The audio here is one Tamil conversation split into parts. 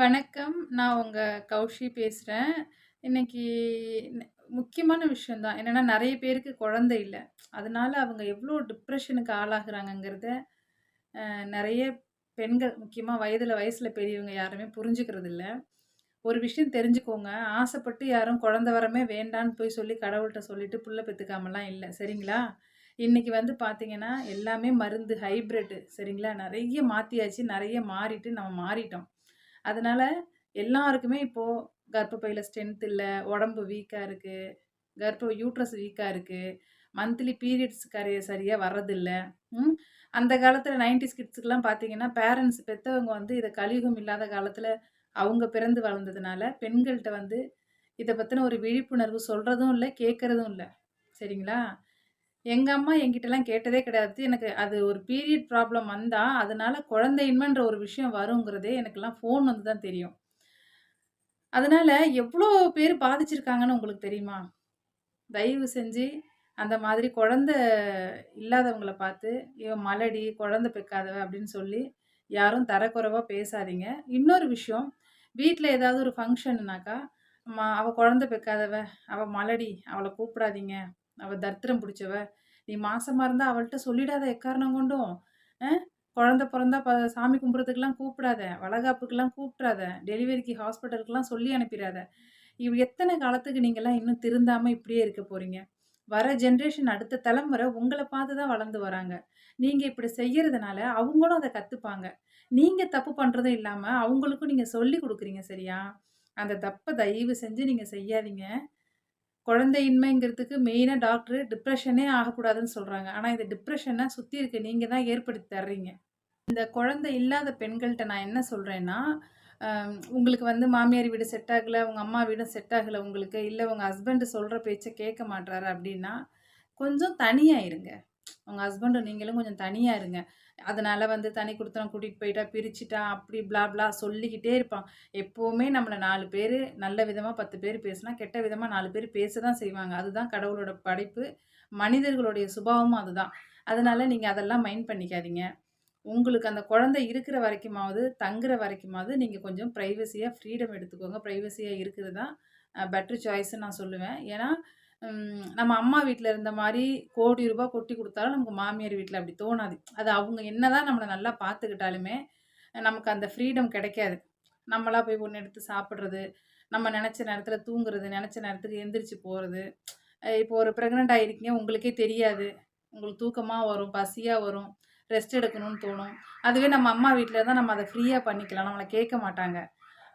வணக்கம். நான் உங்க கௌஷி பேசுறேன். இன்னைக்கு ந முக்கியமான விஷயம் தான். என்னன்னா நெறைய பேருக்கு குழந்தை இல்ல. அதனால அவங்க எவ்ளோ டிப்ரஷனுக்கு ஆளாகுறாங்கங்கிறத, அ நெறைய பெண்கள் முக்கியமா வயதுல வயசுல பெரியவங்க யாருமே புரிஞ்சுக்கிறதில்ல. ஒரு விஷயம் தெரிஞ்சுக்கோங்க. ஆசைப்பட்டு யாரும் குழந்தை வரமே வேண்டான்னு போய் சொல்லி கடவுள்ட்ட சொல்லிட்டு புள்ள பெத்துக்காமலாம் இல்ல. சரிங்களா? இன்னைக்கு வந்து பார்த்தீங்கன்னா, எல்லாமே மருந்து ஹைபிரிட் சரிங்களா? நெறைய மாத்தியாச்சு. நெறைய மாறிட்டு நம்ம மாறிட்டோம். அதனால எல்லாருக்குமே இப்போ கர்ப்பப்பையில ஸ்ட்ரென்த் இல்லை உடம்பு வீக்கா இருக்கு, கர்ப்ப யூட்ரஸ் வீக்கா இருக்கு, மந்த்லி பீரியட்ஸ் கரைய சரியாக வர்றதில்லை ம். அந்த காலத்தில் நைன்டிஸ் கிட்ஸ்க்குலாம் பார்த்தீங்கன்னா, பேரண்ட்ஸ் பெற்றவங்க வந்து இதை கலியுகம் இல்லாத காலத்தில் அவங்க பிறந்து வளர்ந்ததுனால, பெண்கள்கிட்ட வந்து இதை பற்றின ஒரு விழிப்புணர்வு சொல்கிறதும் இல்லை கேட்குறதும் இல்லை சரிங்களா? எங்கள் அம்மா என்கிட்டலாம் கேட்டதே கிடையாது. எனக்கு அது ஒரு பீரியட் ப்ராப்ளம் வந்தால் அதனால் குழந்தையின்மைன்ற ஒரு விஷயம் வருங்கிறதே எனக்கெல்லாம் ஃபோன் வந்து தான் தெரியும். அதனால் எவ்வளோ பேர் பாதிச்சிருக்காங்கன்னு உங்களுக்கு தெரியுமா? தயவு செஞ்சு அந்த மாதிரி குழந்த இல்லாதவங்களை பார்த்து, இவன் மலடி, குழந்தை பெக்காதவ" அப்படின்னு சொல்லி யாரும் தரக்குறைவாக பேசாதீங்க. இன்னொரு விஷயம், வீட்டில் ஏதாவது ஒரு ஃபங்க்ஷன்னாக்கா மா அவள் குழந்தை பெக்காதவ, அவள் மலடி, அவளை கூப்பிடாதீங்க, அவ தரித்திரம் பிடிச்சவ நீ மாசமா இருந்தா அவள்கிட்ட சொல்லிடாத எக்காரணம் கொண்டும். அ குழந்தை பிறந்தா ப சாமி கும்பிடுறதுக்கெல்லாம் கூப்பிடாத, வளகாப்புக்கெல்லாம் கூப்பிட்றாத, டெலிவரிக்கு ஹாஸ்பிட்டலுக்குலாம் சொல்லி அனுப்பிடாத இவ் எத்தனை காலத்துக்கு நீங்கள்லாம் இன்னும் திருந்தாம இப்படியே இருக்க போறீங்க? வர ஜென்ரேஷன் அடுத்த தலைமுறை உங்களை பார்த்து தான் வளர்ந்து வராங்க. நீங்க இப்படி செய்யறதுனால அவங்களும் அதை கத்துப்பாங்க. நீங்க தப்பு பண்றதும் இல்லாம, அவங்களுக்கும் நீங்க சொல்லிக் கொடுக்குறீங்க சரியா? அந்த தப்பை தயவு செஞ்சு நீங்க செய்யாதீங்க. குழந்தையின்மைங்கிறதுக்கு மெயினாக டாக்டர் டிப்ரெஷனே ஆகக்கூடாதுன்னு சொல்கிறாங்க ஆனால் இந்த டிப்ரெஷனை சுற்றி இருக்க நீங்கள் தான் ஏற்படுத்தி தர்றீங்க. இந்த குழந்தை இல்லாத பெண்கள்கிட்ட நான் என்ன சொல்கிறேன்னா உங்களுக்கு வந்து மாமியார் வீடு செட் ஆகலை உங்கள் அம்மா வீடும் செட் ஆகலை உங்களுக்கு, இல்லை உங்கள் ஹஸ்பண்டு சொல்கிற பேச்சை கேட்க மாட்டாரு அப்படின்னா, கொஞ்சம் தனியாக இருங்க. உங்க ஹஸ்பண்டும் நீங்களும் கொஞ்சம் தனியா இருங்க. அதனால வந்து தனி குடித்தனம் கூட்டிட்டு போயிட்டா, பிரிச்சுட்டா, அப்படி ப்ளா ப்ளா சொல்லிக்கிட்டே இருப்பான். எப்பவுமே நம்மள 4 பேரு நல்ல விதமா 10 பேர் பேசினா, கெட்ட விதமா 4 பேர் பேச தான் செய்வாங்க. அதுதான் கடவுளோட படைப்பு. மனிதர்களுடைய சுபாவமும் அதுதான். அதனால நீங்க அதெல்லாம் மைண்ட் பண்ணிக்காதீங்க. உங்களுக்கு அந்த குழந்தை இருக்கிற வரைக்குமாவது, தங்குற வரைக்குமாவது நீங்க கொஞ்சம் பிரைவசியா ஃப்ரீடம் எடுத்துக்கோங்க. பிரைவசியா இருக்கிறது தான் அ பெட்டர் சாய்ஸ்ன்னு நான் சொல்லுவேன். ஏன்னா, நம்ம அம்மா வீட்டில் இருந்த மாதிரி கோடி ரூபா கொட்டி கொடுத்தாலும் நமக்கு மாமியார் வீட்டில் அப்படி தோணாது. அது அவங்க என்னதான் நம்மளை நல்லா பார்த்துக்கிட்டாலுமே, நமக்கு அந்த ஃப்ரீடம் கிடைக்காது. நம்மளா போய் ஒன்று எடுத்து சாப்பிட்றது நம்ம நினச்ச நேரத்தில் தூங்குறது, நினச்ச நேரத்துக்கு எந்திரிச்சு போகிறது இப்போ ஒரு ப்ரெக்னெண்ட் ஆகிருக்கீங்க உங்களுக்கே தெரியாது. உங்களுக்கு தூக்கமாக வரும், பசியாக வரும், ரெஸ்ட் எடுக்கணும்னு தோணும். அதுவே நம்ம அம்மா வீட்டில் தான் நம்ம அதை ஃப்ரீயாக பண்ணிக்கலாம். நம்மளை கேட்க மாட்டாங்க.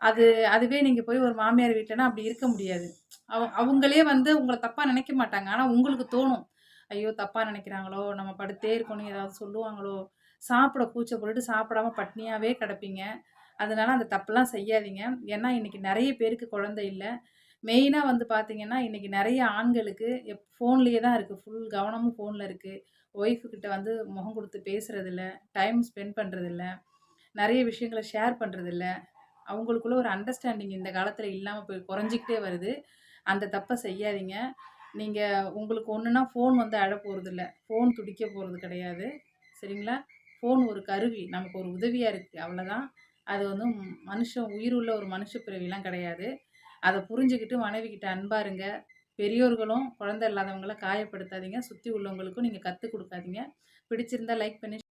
அது அதுவே நீங்கள் போய் ஒரு மாமியார் வீட்டில்னா அப்படி இருக்க முடியாது. அவ அவங்களே வந்து உங்களை தப்பாக நினைக்க மாட்டாங்க. ஆனால் உங்களுக்கு தோணும். ஐயோ! தப்பாக நினைக்கிறாங்களோ நம்ம படுத்தே இருக்கணும், ஏதாவது சொல்லுவாங்களோ! சாப்பிட கூச்சப்பட்டுட்டு சாப்பிடாம பட்னியாகவே கிடப்பீங்க. அதனால அந்த தப்பெல்லாம் செய்யாதீங்க. ஏன்னா, இன்னைக்கு நிறைய பேருக்கு குழந்தை இல்லை மெயினாக வந்து பார்த்தீங்கன்னா, இன்னைக்கு நிறைய ஆண்களுக்கு எப் ஃபோன்லேயே தான் இருக்குது ஃபுல் கவனமும் ஃபோனில் இருக்குது ஒய்ஃபுக்கிட்ட வந்து முகம் கொடுத்து பேசுகிறதில்ல டைம் ஸ்பெண்ட் பண்ணுறதில்ல நிறைய விஷயங்கள ஷேர் பண்ணுறதில்ல அவங்களுக்குள்ள ஒரு அண்டர்ஸ்டாண்டிங் இந்த காலத்தில் இல்லாமல் போய் குறைஞ்சிக்கிட்டே வருது. அந்த தப்பை செய்யாதீங்க. நீங்கள் உங்களுக்கு ஒன்றுனா ஃபோன் வந்து அழ போகிறதில்ல ஃபோன் துடிக்க போகிறது கிடையாது. சரிங்களா? ஃபோன் ஒரு கருவி. நமக்கு ஒரு உதவியாக இருக்குது அவ்வளோதான் அது வந்து மனுஷன் உயிர் உள்ள ஒரு மனுஷ பிறவிலாம் கிடையாது. அதை புரிஞ்சுக்கிட்டு மனைவி கிட்ட இருங்க. பெரியோர்களும் குழந்தை இல்லாதவங்கள காயப்படுத்தாதீங்க. சுற்றி உள்ளவங்களுக்கும் நீங்கள் கற்றுக் கொடுக்காதீங்க பிடிச்சிருந்தா லைக் பண்ணி